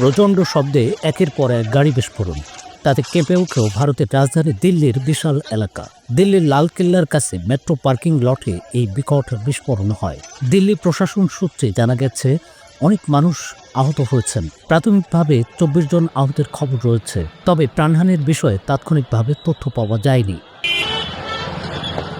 প্রচণ্ড শব্দে একের পর এক গাড়ি বিস্ফোরণ। তাতে কেঁপে উঠল ভারতের রাজধানী দিল্লির বিশাল এলাকা। দিল্লির লালকেল্লার কাছে মেট্রো পার্কিং লটে এই বিকট বিস্ফোরণ হয়। দিল্লি প্রশাসন সূত্রে জানা গেছে, অনেক মানুষ আহত হয়েছেন। প্রাথমিকভাবে চব্বিশ জন আহতের খবর রয়েছে। তবে প্রাণহানির বিষয়ে তাৎক্ষণিকভাবে তথ্য পাওয়া যায়নি।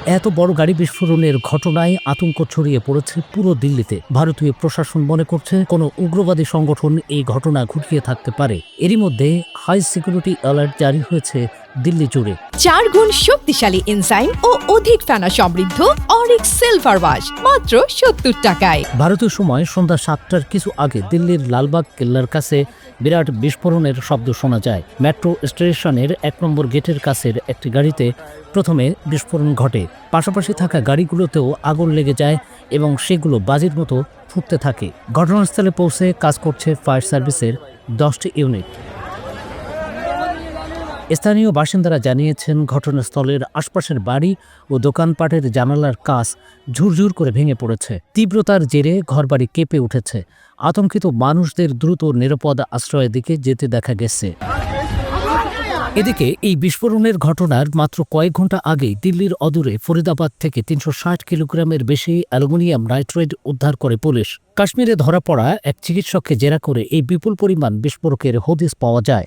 এত বড় গাড়ি বিস্ফোরণের ঘটনায় আতঙ্ক ছড়িয়ে পড়েছে পুরো দিল্লিতে। ভারতীয় প্রশাসন মনে করছে কোন উগ্রবাদী সংগঠন এই ঘটনা ঘটিয়ে থাকতে পারে। এরই মধ্যে হাই সিকিউরিটি অ্যালার্ট জারি হয়েছে দিল্লি জুড়ে। চার গুণ শক্তিশালী এনজাইম ও অধিক ফেনা সমৃদ্ধ অরিক সিলভার ওয়াশ মাত্র সত্তর টাকায়। ভারতীয় সময় সন্ধ্যা সাতটার কিছু আগে দিল্লির লালবাগ কেল্লার কাছে বিরাট বিস্ফোরণের শব্দ শোনা যায়। মেট্রো স্টেশনের এক নম্বর গেটের কাছের একটি গাড়িতে প্রথমে বিস্ফোরণ ঘটে। পাশাপাশি থাকা গাড়িগুলোতেও আগুন লেগে যায় এবং সেগুলো বাজির মতো ফুটতে থাকে। ঘটনাস্থলে পৌঁছে কাজ করছে ফায়ার সার্ভিসের দশটি ইউনিট। স্থানীয় বাসিন্দারা জানিয়েছেন ঘটনাস্থলের আশপাশের বাড়ি ও দোকানপাটের জানালার কাজ ঝুরঝুর করে ভেঙে পড়েছে। তীব্রতার জেরে ঘরবাড়ি কেঁপে উঠেছে। আতঙ্কিত মানুষদের দ্রুত নিরাপদ আশ্রয়ের দিকে যেতে দেখা গেছে। এদিকে এই বিস্ফোরণের ঘটনার মাত্র কয়েক ঘণ্টা আগেই দিল্লির অদূরে ফরিদাবাদ থেকে তিনশো ষাট কিলোগ্রামের বেশি অ্যালুমিনিয়াম নাইট্রেট উদ্ধার করে পুলিশ। কাশ্মীরে ধরা পড়া এক চিকিৎসককে জেরা করে এই বিপুল পরিমাণ বিস্ফোরকের হদিস পাওয়া যায়।